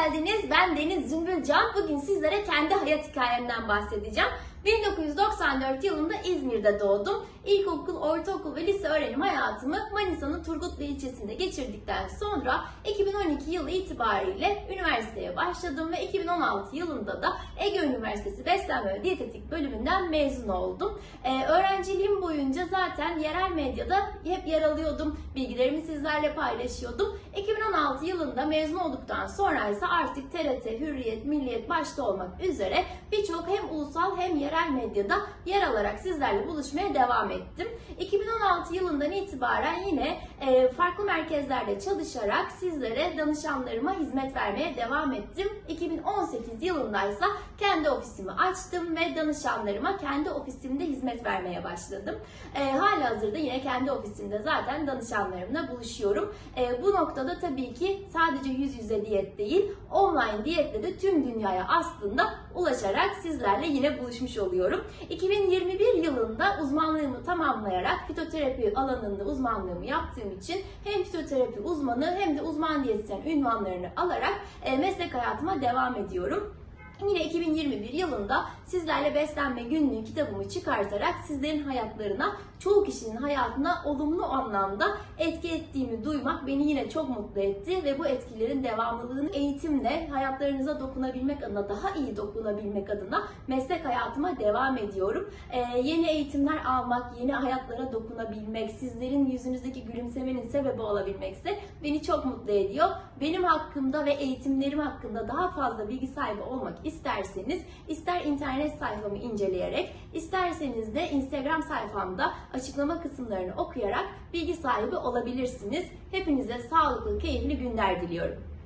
geldiniz. Ben Deniz Zümbülcan. Bugün sizlere kendi hayat hikayemden bahsedeceğim. 1994 yılında İzmir'de doğdum. İlkokul, ortaokul ve lise öğrenim hayatımı Manisa'nın Turgutlu ilçesinde geçirdikten sonra 2012 yılı itibariyle üniversiteye başladım ve 2016 yılında da Ege Üniversitesi Beslenme ve Diyetetik bölümünden mezun oldum. Ee, öğrenciliğim boyunca zaten yerel medyada hep yer alıyordum. Bilgilerimi sizlerle paylaşıyordum. 2016 yılında mezun olduktan sonra ise artık TRT, Hürriyet, Milliyet başta olmak üzere birçok hem ulusal hem yerel medyada yer alarak sizlerle buluşmaya devam ettim. 2016 yılından itibaren yine e, farklı merkezlerde çalışarak sizlere danışanlarıma hizmet vermeye devam ettim. 2018 yılındaysa kendi ofisimi açtım ve danışanlarıma kendi ofisimde hizmet vermeye başladım. E, hala hazırda yine kendi ofisimde zaten danışanlarımla buluşuyorum. E, bu noktada tabii ki sadece yüz yüze diyet değil, online diyetle de tüm dünyaya aslında ulaşarak sizlerle yine buluşmuş oluyorum. 2021 yılında uzmanlığımı tamamlayarak fitoterapi alanında uzmanlığımı yaptığım için hem fitoterapi uzmanı hem de uzman diyetisyen ünvanlarını alarak e, meslek hayatıma devam ediyorum. Yine 2021 yılında sizlerle beslenme günlüğü kitabımı çıkartarak sizlerin hayatlarına, çoğu kişinin hayatına olumlu anlamda etki ettiğimi duymak beni yine çok mutlu etti ve bu etkilerin devamlılığını eğitimle hayatlarınıza dokunabilmek adına, daha iyi dokunabilmek adına meslek hayatıma devam ediyorum. Ee, yeni eğitimler almak, yeni hayatlara dokunabilmek, sizlerin yüzünüzdeki gülümsemenin sebebi olabilmekse beni çok mutlu ediyor. Benim hakkımda ve eğitimlerim hakkında daha fazla bilgi sahibi olmak isterseniz ister internet sayfamı inceleyerek isterseniz de Instagram sayfamda açıklama kısımlarını okuyarak bilgi sahibi olabilirsiniz. Hepinize sağlıklı, keyifli günler diliyorum.